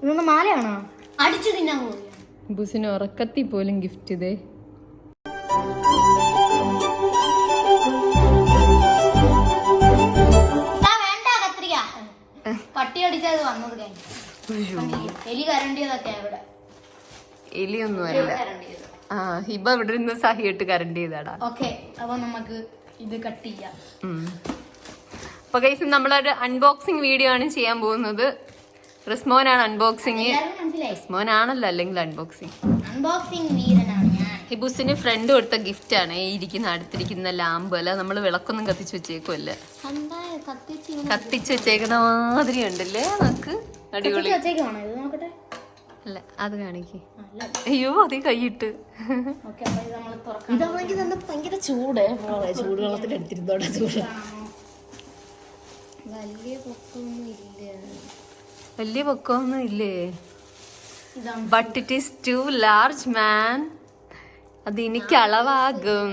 ഇതൊന്ന് മാലയാണോ അടിച്ചു തിന്നാൻ ബുസിന് ഉറക്കത്തി പോലും ഗിഫ്റ്റ് ഇതേ. പട്ടി അടിച്ചത് വന്നത് എലി കരണ്ടിയതൊക്കെ ഇവിടെ എലിയൊന്നും അല്ല ആ ഹിബ ഇവിടെ ഇരുന്ന് സഹിയിട്ട് കറണ്ട് ചെയ്താടാ ഓക്കെ അപ്പൊ നമുക്ക് ഇത് കട്ട് ചെയ്യാം. അപ്പൊ കൈസ് നമ്മളൊരു അൺബോക്സിംഗ് വീഡിയോ ആണ് ചെയ്യാൻ പോകുന്നത്. റിസ്മോനാണ് അൺബോക്സിങ് റിസ്മോനാണല്ലോ അല്ലെങ്കിൽ അൺബോക്സിങ് അൺബോക്സിംഗ് വീരനാണ് ഞാൻ. ഹിബുസിന് ഫ്രണ്ട് കൊടുത്ത ഗിഫ്റ്റ് ആണ്. ഈ ഇരിക്കുന്ന അടുത്തിരിക്കുന്ന ലാമ്പ് അല്ല നമ്മൾ വിളക്കൊന്നും കത്തിച്ച് വെച്ചേക്കുമല്ല കത്തിച്ചു വെച്ചേക്കുന്ന മാതിരി ഉണ്ടല്ലേ നമുക്ക്? അടിപൊളി. വെച്ചേക്കാണോ ഇത് നോക്കട്ടെ. അല്ല അത് കാണിക്കേ. അല്ല. അയ്യോ അതേ കൈയിട്ട്. ഓക്കെ അപ്പൊ ഇത് നമ്മൾ തുറക്കാം. ഇതാണെങ്കിൽ നല്ല ഭയങ്കര ചൂട്? ചൂടുവെള്ളത്തിൽ എടുത്തിരുന്നോടെ ചൂട്. വലിയ പൊക്കൊന്നും ഇല്ല. വലിയ പൊക്കമൊന്നും ഇല്ലേ? But it is too large man അത് എനിക്ക് അളവാകും.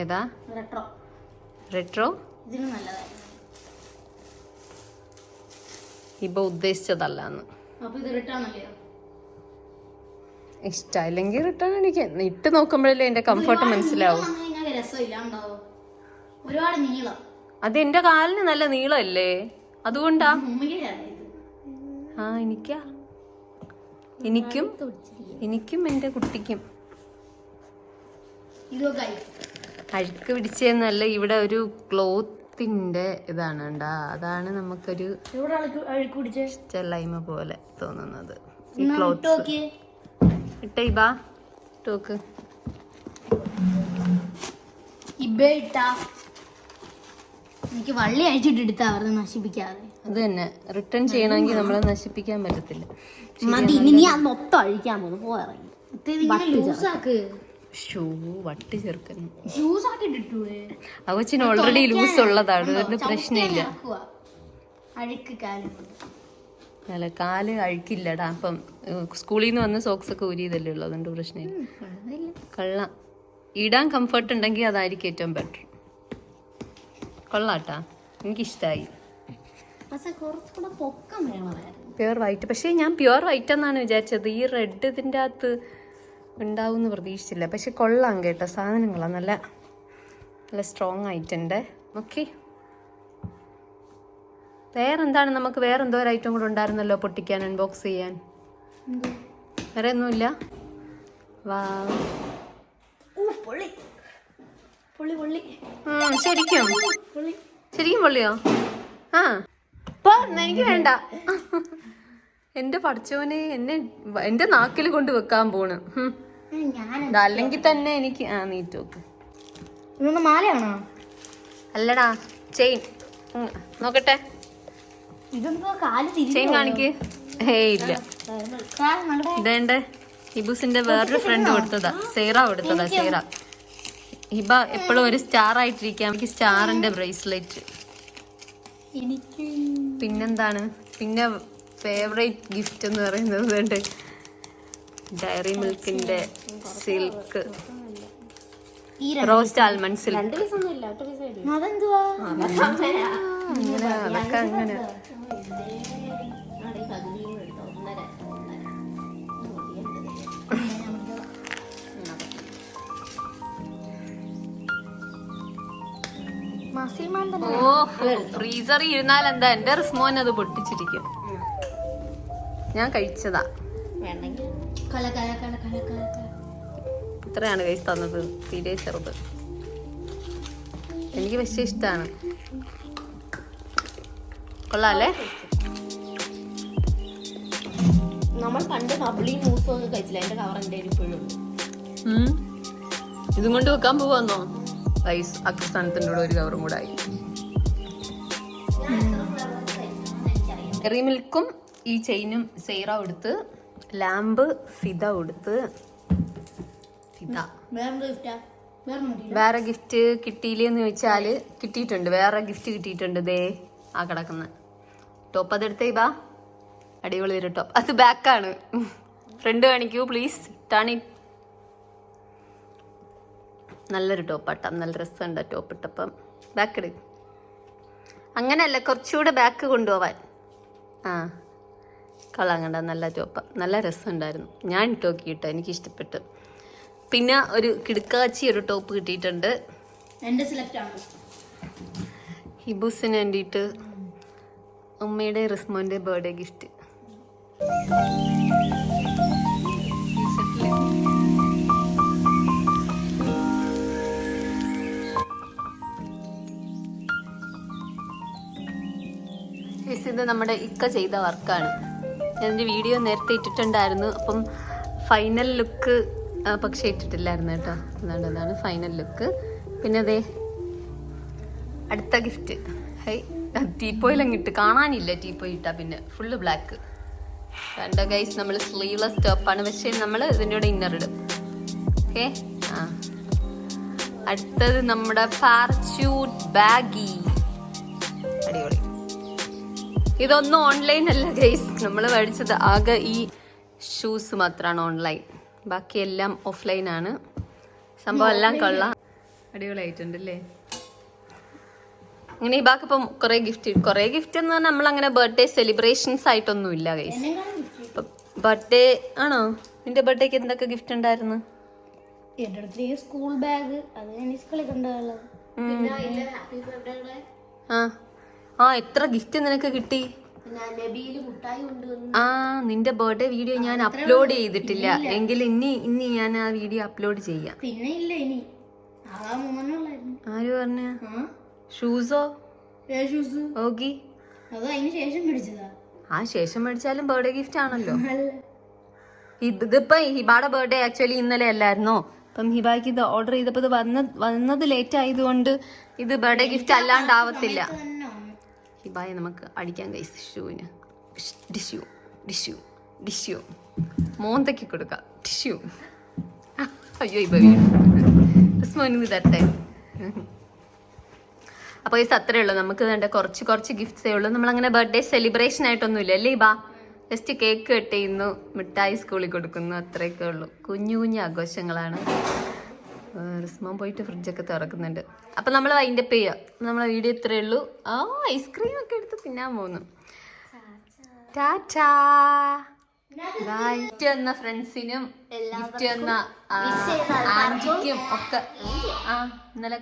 ഏതാ? റെട്രോ ഇപ്പൊ ഉദ്ദേശിച്ചതല്ലാന്ന്. ഇഷ്ടമില്ലെങ്കിൽ റിട്ടേൺ അടിക്കാം. ഇട്ട് നോക്കുമ്പോഴല്ലേ എന്റെ കംഫർട്ട് മനസ്സിലാവും. ഒരുപാട് നീളം. അത് എന്റെ കാലിന് നല്ല നീളമല്ലേ അതുകൊണ്ടാ. ആ എനിക്കാ. എനിക്കും എനിക്കും എന്റെ കുട്ടിക്കും. അഴുക്ക്. പിടിച്ചെന്നല്ല ഇവിടെ ഒരു ക്ലോത്തിന്റെ ഇതാണ് ഉണ്ടാ അതാണ് നമുക്കൊരു ചെല്ലായ്മ പോലെ തോന്നുന്നത്. ഈ ഇട്ട് ഇട്ടേ ബാ ടോക്ക് ഇബേ ഇട്ടാ. എനിക്ക് വള്ളി അഴിച്ചിട്ട് എടുത്താ വെറുതെ നശിപ്പിക്കാതെ അത് തന്നെ റിട്ടേൺ ചെയ്യണമെങ്കിൽ നമ്മളെ നശിപ്പിക്കാൻ പറ്റത്തില്ല. മതി. ഇനി നീ അത് മൊത്തം അഴിക്കാൻ പോകുന്നു പോയിറങ്ങി ഷൂ വട്ടി ചേർക്കുന്നു ആ ഓൾറെഡി ലൂസ് ഉള്ളതാണ്. അതുകൊണ്ട് പ്രശ്നമില്ല. അഴുക്ക് കാലം. കൊണ്ട് അല്ല കാൽ അഴുക്കില്ലടാ. അപ്പം സ്കൂളിൽ നിന്ന് വന്ന് സോക്സ് ഒക്കെ ഊരിയതല്ലേ ഉള്ളൂ. അതുകൊണ്ട് പ്രശ്നമില്ല. കള്ള. ഇടാൻ കംഫർട്ട് ഉണ്ടെങ്കിൽ അതായിരിക്കും ഏറ്റവും ബെറ്റർ കൊള്ളാട്ടാ. എനിക്കിഷ്ടമായി പ്യുവർ വൈറ്റ് പക്ഷേ ഞാൻ പ്യുവർ വൈറ്റ് എന്നാണ് വിചാരിച്ചത്. ഈ റെഡ് ഇതിന്റെ അകത്ത് ഉണ്ടാവും എന്ന് പ്രതീക്ഷിച്ചില്ല. പക്ഷെ കൊള്ളാം കേട്ടോ. സാധനങ്ങളാണ് നല്ല നല്ല സ്ട്രോങ് ആയിട്ടുണ്ട് ഓക്കെ വേറെന്താണ്? നമുക്ക് വേറെ എന്തോ ഒരു ഐറ്റം കൂടെ ഉണ്ടായിരുന്നല്ലോ പൊട്ടിക്കാൻ അൺബോക്സ് ചെയ്യാൻ. വേറെ ഒന്നുമില്ല വാ. പൊള്ളി. പൊള്ളി പൊള്ളി. ശരിക്കും. പൊള്ളി. ശരിക്കും പൊള്ളിയോ? ആ. ഇപ്പൊ എനിക്ക് വേണ്ട. എന്റെ പഠിച്ചവനെ എന്നെ എന്റെ നാക്കിൽ കൊണ്ട് വെക്കാൻ പോണ്. അല്ലെങ്കിൽ തന്നെ എനിക്ക് ആ നീറ്റ് നോക്ക് ഇതൊന്ന് മാലയാണോ? അല്ലടാ ചെയിൻ. നോക്കട്ടെ. ചെയിൻ കാണിക്ക്. ഹേ ഇല്ല. ഇതേണ്ട? ഹിബുസിന്റെ വേറൊരു ഫ്രണ്ട് കൊടുത്തതാ. സേറ കൊടുത്തതാ സേറ. ഹിബ എപ്പോഴും ഒരു സ്റ്റാർ ആയിട്ടിരിക്കാം. എനിക്ക് സ്റ്റാറിന്റെ ബ്രേസ്ലെറ്റ് എനിക്ക് പിന്നെന്താണ്? പിന്നെ ഫേവറേറ്റ് ഗിഫ്റ്റ് എന്ന് പറയുന്നത് വേണ്ട ഡയറി മിൽക്കിന്റെ സിൽക്ക് ഈ റോസ്റ്റ് ആൽമണ്ട് സിൽക്ക് അതൊക്കെ പീസ് ഓ ഫ്രീസറിൽ ഇരുന്നാൽ എന്താ എന്റെ റിസ്മോൻ അത് പൊട്ടിച്ചിരിക്കും ഞാൻ കഴിച്ചതാ. ഇത്രയാണ് കഴിച്ച് തന്നത്. തീരെ ചെറുത്. എനിക്ക് പക്ഷേ ഇഷ്ടമാണ് കൊള്ളാല്ലേ? നമ്മൾ പണ്ട് ബബ്ലി മൂസും ഒന്നും കഴിച്ചില്ല. അതിന്റെ കവർ എന്റെ ഇപ്പോഴും. ഇതും കൊണ്ട് വെക്കാൻ പോവാന്നോ? റൈസ് അക്സ്ഥാനത്തിന്റെ കൂടെ ഒരു കവറും കൂടെ ആയി. ഡയറി മിൽക്കും ഈ ചെയിനും സെയ്റ കൊടുത്ത് ലാമ്പ് ഫിത കൊടുത്ത് ഫിത വേറെ ഗിഫ്റ്റ് വേറെ നോക്കിയില്ല വേറെ ഗിഫ്റ്റ് കിട്ടിയില്ലെന്ന് ചോദിച്ചാൽ കിട്ടിയിട്ടുണ്ട്. വേറെ ഗിഫ്റ്റ് കിട്ടിയിട്ടുണ്ട് ദേ ആ കിടക്കുന്ന. ടോപ്പ് അതെടുത്തേ ബാ. അടിപൊളി ഒരു ടോപ്പ് അത് ബാക്കാണ് ഫ്രണ്ട് കാണിക്കൂ പ്ലീസ് ടാണി നല്ലൊരു ടോപ്പാട്ടാ. നല്ല രസമുണ്ട് ടോപ്പ് ഇട്ടപ്പം. ബാക്ക് എടു അങ്ങനെയല്ല കുറച്ചുകൂടെ ബാക്ക് കൊണ്ടുപോവാൻ. ആ. കൊള്ളാം കണ്ട നല്ല ടോപ്പ. നല്ല രസമുണ്ടായിരുന്നു. ഞാൻ ഇട്ട് നോക്കി കേട്ടോ എനിക്ക് ഇഷ്ടപ്പെട്ടു പിന്നെ ഒരു കിടുക്കാച്ചി ഒരു ടോപ്പ് കിട്ടിയിട്ടുണ്ട്. ഹിബൂസിന് വേണ്ടിയിട്ട് ഉമ്മയുടെ റിസ്മോന്റെ ബർത്ത്ഡേ ഗിഫ്റ്റ് ഇത് നമ്മുടെ ഇക്ക ചെയ്ത വർക്കാണ്. ഞാനൊരു വീഡിയോ നേരത്തെ ഇട്ടിട്ടുണ്ടായിരുന്നു. അപ്പം ഫൈനൽ ലുക്ക് പക്ഷേ ഇട്ടിട്ടില്ലായിരുന്നു കേട്ടോ. അതാണ് അതാണ് ഫൈനൽ ലുക്ക് പിന്നെ അതെ അടുത്ത ഗിഫ്റ്റ് ഹൈ ടീപ്പോയിലങ്ങ് ഇട്ട് കാണാനില്ല ടീപ്പോയി ഇട്ടാ പിന്നെ. ഫുള്ള് ബ്ലാക്ക് കണ്ട ഗൈസ് നമ്മൾ സ്ലീവ്ലെസ് ടോപ്പാണ് പക്ഷേ നമ്മൾ ഇതിന്റെ കൂടെ ഇന്നർ ഇടും. ഓക്കെ ആ. അടുത്തത് നമ്മുടെ പാർച്യൂട്ട് ബാഗി ഇതൊന്നും ഓൺലൈൻ അല്ല ഗൈസ് നമ്മൾ മേടിച്ചത് ആകെ ഈ ഷൂസ് മാത്രമാണ് ഓൺലൈൻ ബാക്കിയെല്ലാം ഓഫ്ലൈൻ ആണ്. സംഭവം എല്ലാം കൊള്ളാം. അടിപൊളിയായിട്ടുണ്ട് അല്ലേ അങ്ങനെ ഈ ബാക്കി ഇപ്പം കുറെ ഗിഫ്റ്റ് കുറെ ഗിഫ്റ്റ് എന്ന് പറഞ്ഞാൽ നമ്മളങ്ങനെ ബർത്ത്ഡേ സെലിബ്രേഷൻസ് ആയിട്ടൊന്നും ഇല്ല ഗൈസ്. ബർത്ത്ഡേ ആണോ? നിന്റെ ബർത്ത്ഡേക്ക് എന്തൊക്കെ ഗിഫ്റ്റ് ഉണ്ടായിരുന്നു? അടുത്ത് സ്കൂൾ ബാഗ് അത് ആ. ആ എത്ര ഗിഫ്റ്റ് നിനക്ക് കിട്ടി? ആ നിന്റെ ബർത്ത്ഡേ വീഡിയോ ഞാൻ അപ്ലോഡ് ചെയ്തിട്ടില്ല. എങ്കിൽ ഇനി ഇനി ഞാൻ ആ വീഡിയോ അപ്ലോഡ് ചെയ്യാം. പിന്നെ ഇല്ല ഇനി. ആര് പറഞ്ഞ? ഷൂസോ ഷൂസ് ആ ശേഷം മേടിച്ചാലും ബർത്ത്ഡേ ഗിഫ്റ്റ് ആണല്ലോ. ഇതിപ്പോ ഹിബാടെ ബർത്ത്ഡേ ആക്ച്വലി ഇന്നലെ അല്ലായിരുന്നോ? അപ്പം ഹിബായ്ക്ക് ഇത് ഓർഡർ ചെയ്തപ്പോൾ ഇത് വന്ന വന്നത് ലേറ്റ് ആയതുകൊണ്ട് ഇത് ബർത്ത്ഡേ ഗിഫ്റ്റ് അല്ലാണ്ടാവത്തില്ല. ഹിബായെ നമുക്ക് അടിക്കാൻ കൈസ് ഷൂവിന് ഡിഷ്യൂ ഡിഷ്യൂ ഡിഷ്യൂ മോന്തയ്ക്ക് കൊടുക്കാം. ടിഷ്യൂ. അയ്യോ ഇപ്പൊ വീണു തരട്ടെ. അപ്പോൾ ഈ അത്രേ ഉള്ളൂ. നമുക്ക് വേണ്ട കുറച്ച് കുറച്ച് ഗിഫ്റ്റ്സേ ഉള്ളൂ. നമ്മളങ്ങനെ ബർത്ത്ഡേ സെലിബ്രേഷൻ ആയിട്ടൊന്നുമില്ല അല്ലേ ബാ ജസ്റ്റ് കേക്ക് കട്ട് ചെയ്യുന്നു മിഠായി സ്കൂളിൽ കൊടുക്കുന്നു അത്രയൊക്കെ ഉള്ളൂ. കുഞ്ഞു കുഞ്ഞു ആഘോഷങ്ങളാണ്. റിസ്മോൻ പോയിട്ട് ഫ്രിഡ്ജൊക്കെ തുറക്കുന്നുണ്ട്. അപ്പം നമ്മൾ അതിന്റെ ചെയ്യാം നമ്മളെ വീഡിയോ ഇത്രയേ ഉള്ളൂ. ആ ഐസ്ക്രീം ഒക്കെ എടുത്ത് തിന്നാൻ പോകുന്നു ടാറ്റാ. ഗിഫ്റ്റ് എന്ന ഫ്രണ്ട്സിനും ഗിഫ്റ്റ് ആന്റിക്കും ഒക്കെ. ആ ഇന്നലെ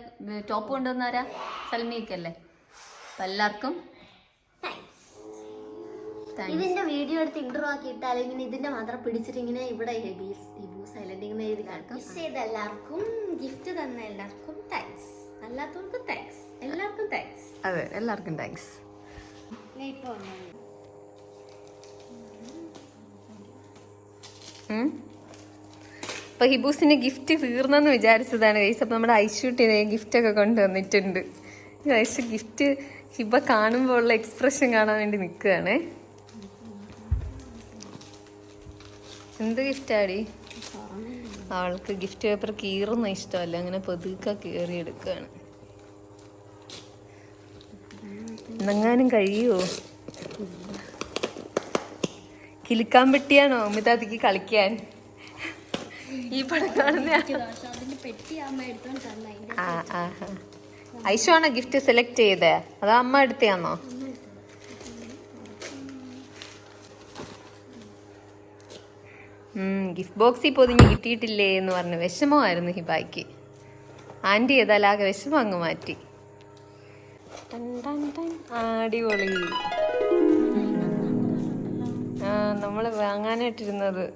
ടോപ്പ് കൊണ്ടുവന്നാരാ സൽമിയൊക്കെയല്ലേ അപ്പം എല്ലാവർക്കും ഇതിന്റെ വീഡിയോ എടുത്ത് ഇന്റർവ്യൂ ആക്കിയിട്ട് അല്ലെങ്കിൽ ഇതിന്റെ മാത്രം പിടിച്ചിട്ട് ഇങ്ങനെ ഇവിടെ സൈലന്റ് ഇങ്ങനെ എഴുതി മിസ് ചെയ്ത എല്ലാവർക്കും ഗിഫ്റ്റ് തന്ന എല്ലാവർക്കും താങ്ക്സ് അല്ലാത്തവർക്കും താങ്ക്സ് എല്ലാവർക്കും താങ്ക്സ് അതെ എല്ലാവർക്കും താങ്ക്സ് ഇപ്പൊ അപ്പൊ ഹിബൂസിന് ഗിഫ്റ്റ് തീർന്നെന്ന് വിചാരിച്ചതാണ് ഗൈസ് അപ്പൊ നമ്മുടെ ഐഷൂട്ടിനെ ഗിഫ്റ്റ് ഒക്കെ കൊണ്ടുവന്നിട്ടുണ്ട്. ഐഷ് ഗിഫ്റ്റ് ഹിബ കാണുമ്പോൾ ഉള്ള എക്സ്പ്രഷൻ കാണാൻ വേണ്ടി നിൽക്കുകയാണേ. എന്ത് ഗിഫ്റ്റാടി? അവൾക്ക് ഗിഫ്റ്റ് പേപ്പർ കീറുന്ന ഇഷ്ടമല്ല. അങ്ങനെ പതുക്കെ കീറി എടുക്കുകയാണ് എന്നെങ്ങാനും കഴിയുമോ കിലുക്കാൻ പെട്ടിയാണോ? അമിതാദിക്ക് കളിക്കാൻ. ഈ പടം കാണുന്ന. ഐഷു ആണോ ഗിഫ്റ്റ് സെലക്ട് ചെയ്തേ? അതോ അമ്മ എടുത്തയാന്നോ? ഗിഫ്റ്റ് ബോക്സിൽ പൊതിഞ്ഞ് കിട്ടിയിട്ടില്ലേ എന്ന് പറഞ്ഞ് വിഷമമായിരുന്നു ഹിബായ്ക്ക്. ആന്റി ഏതായാലും ആകെ വിഷമം അങ്ങ് മാറ്റി. അടിപൊളി. ആ നമ്മൾ വാങ്ങാനായിട്ടിരുന്നത്.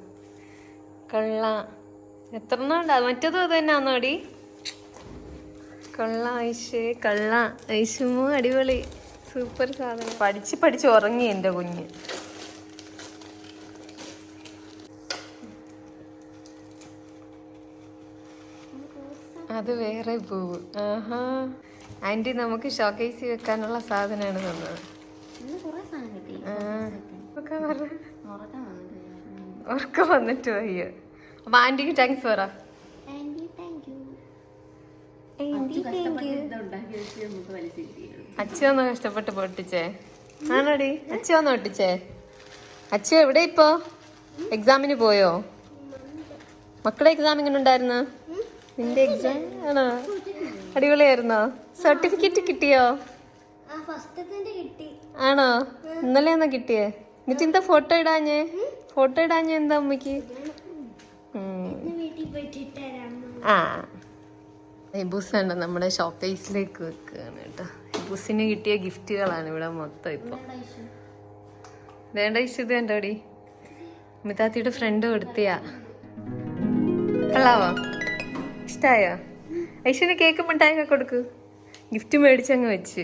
കൊള്ള. എത്ര നാണ്ടാ മറ്റേതും അത് തന്നെ അടി? കൊള്ള ഐഷേ കള്ള. ഐശുമോ അടിപൊളി. സൂപ്പർ സാധനം. പഠിച്ച് പഠിച്ച് ഉറങ്ങി എന്റെ കുഞ്ഞ്. അത് വേറെ പൂവ്. ആഹാ. ആന്റി നമുക്ക് ഷോക്കേസി വെക്കാനുള്ള സാധനമാണ് തന്നത്. ഉറക്കം വന്നിട്ട് വയ്യ. അപ്പൊ ആന്റിക്ക് താങ്ക്സ് പറ. അച്ഛ ഒന്ന് കഷ്ടപ്പെട്ട് പൊട്ടിച്ചേ. ആണോടി? അച്ഛ ഒന്ന് പൊട്ടിച്ചേ? അച്ഛ എവിടെ ഇപ്പോ? എക്സാമിന് പോയോ? മക്കളെ എക്സാം എങ്ങനെ ഉണ്ടായിരുന്നു? നിന്റെ എക്സാം ആണോ? അടിപൊളിയായിരുന്നോ? സർട്ടിഫിക്കറ്റ് കിട്ടിയോ? ആണോ? ഇന്നലെ എന്നാ കിട്ടിയേ? എന്നിട്ട് എന്താ ഫോട്ടോ ഇടാഞ്ഞേ? ഫോട്ടോ ഇടാഞ്ഞേ എന്താ അമ്മയ്ക്ക് ആ. എബൂസാണ് നമ്മുടെ ഷോക്കേസിലേക്ക് വെക്കുകയാണ് കേട്ടോ. എബൂസിന് കിട്ടിയ ഗിഫ്റ്റുകളാണ് ഇവിടെ മൊത്തം ഇപ്പൊ. വേണ്ട ഇഷ്യൂ ഇത് കണ്ടോടി? മിതാത്തിയുടെ ഫ്രണ്ട് കൊടുത്തിയാ. കൊള്ളാവോ? ഇഷ്ടായോ? ഐശ്വര്യ കേക്ക് മിഠായി കൊടുക്ക്. ഗിഫ്റ്റ് മേടിച്ചങ്ങ് വെച്ച്.